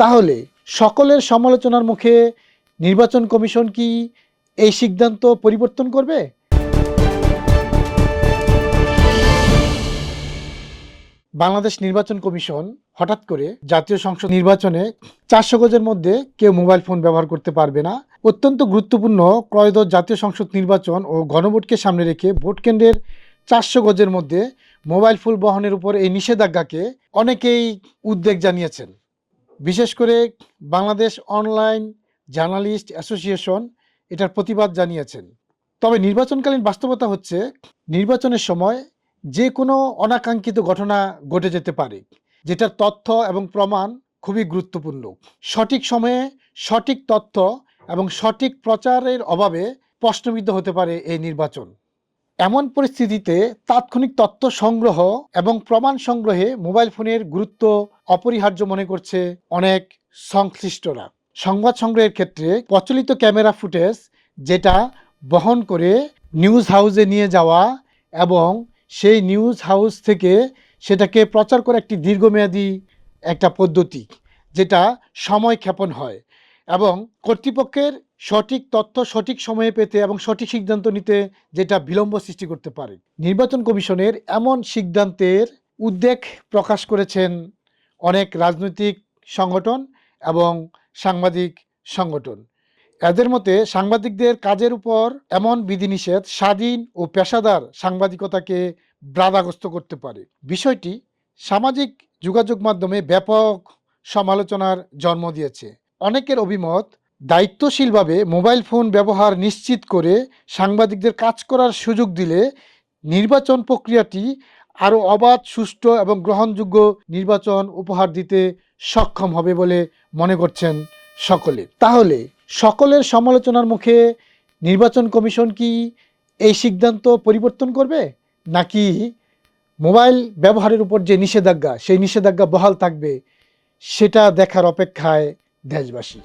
তাহলে সকলের সমালোচনার মুখে নির্বাচন কমিশন কি এই সিদ্ধান্ত পরিবর্তন করবে? বাংলাদেশ নির্বাচন কমিশন হঠাৎ করে জাতীয় সংসদ নির্বাচনে চারশো গজের মধ্যে কেউ মোবাইল ফোন ব্যবহার করতে পারবে না। অত্যন্ত গুরুত্বপূর্ণ ত্রয়োদশ জাতীয় সংসদ নির্বাচন ও গণভোটকে সামনে রেখে ভোট কেন্দ্রের চারশো গজের মধ্যে মোবাইল ফোন বহনের উপর এই নিষেধাজ্ঞাকে অনেকেই উদ্বেগ জানিয়েছেন। বিশেষ করে বাংলাদেশ অনলাইন জার্নালিস্ট অ্যাসোসিয়েশন এটার প্রতিবাদ জানিয়েছেন। তবে নির্বাচনকালীন বাস্তবতা হচ্ছে, নির্বাচনের সময় যে কোনো অনাকাঙ্ক্ষিত ঘটনা ঘটে যেতে পারে, যেটার তথ্য এবং প্রমাণ খুবই গুরুত্বপূর্ণ। সঠিক সময়ে সঠিক তথ্য এবং সঠিক প্রচারের অভাবে প্রশ্নবিদ্ধ হতে পারে এই নির্বাচন। এমন পরিস্থিতিতে তাৎক্ষণিক তথ্য সংগ্রহ এবং প্রমাণ সংগ্রহে মোবাইল ফোনের গুরুত্ব অপরিহার্য মনে করছে অনেক সংশ্লিষ্টরা। সংবাদ সংগ্রহের ক্ষেত্রে প্রচলিত ক্যামেরা ফুটেজ যেটা বহন করে নিউজ হাউসে নিয়ে যাওয়া এবং সেই নিউজ হাউস থেকে সেটাকে প্রচার করা একটি দীর্ঘমেয়াদী একটা পদ্ধতি, যেটা সময় ক্ষেপণ হয়। এবং কর্তৃপক্ষের সঠিক তথ্য সঠিক সময়ে পেতে এবং সঠিক সিদ্ধান্ত নিতে যেটা বিলম্ব সৃষ্টি করতে পারে। নির্বাচন কমিশনের এমন সিদ্ধান্তের উদ্বেগ প্রকাশ করেছেন অনেক রাজনৈতিক সংগঠন এবং সাংবাদিক সংগঠন। এদের মতে সাংবাদিকদের কাজের উপর এমন বিধিনিষেধ স্বাধীন ও পেশাদার সাংবাদিকতাকে বাধাগ্রস্ত করতে পারে। বিষয়টি সামাজিক যোগাযোগ মাধ্যমে ব্যাপক সমালোচনার জন্ম দিয়েছে। অনেকের অভিমত, দায়িত্বশীলভাবে মোবাইল ফোন ব্যবহার নিশ্চিত করে সাংবাদিকদের কাজ করার সুযোগ দিলে নির্বাচন প্রক্রিয়াটি আরও অবাধ, সুষ্ঠু এবং গ্রহণযোগ্য নির্বাচন উপহার দিতে সক্ষম হবে বলে মনে করছেন সকলে। তাহলে সকলের সমালোচনার মুখে নির্বাচন কমিশন কি এই সিদ্ধান্ত পরিবর্তন করবে? নাকি মোবাইল ব্যবহারের উপর যে নিষেধাজ্ঞা, সেই নিষেধাজ্ঞা বহাল থাকবে, সেটা দেখার অপেক্ষায় 大事じばし。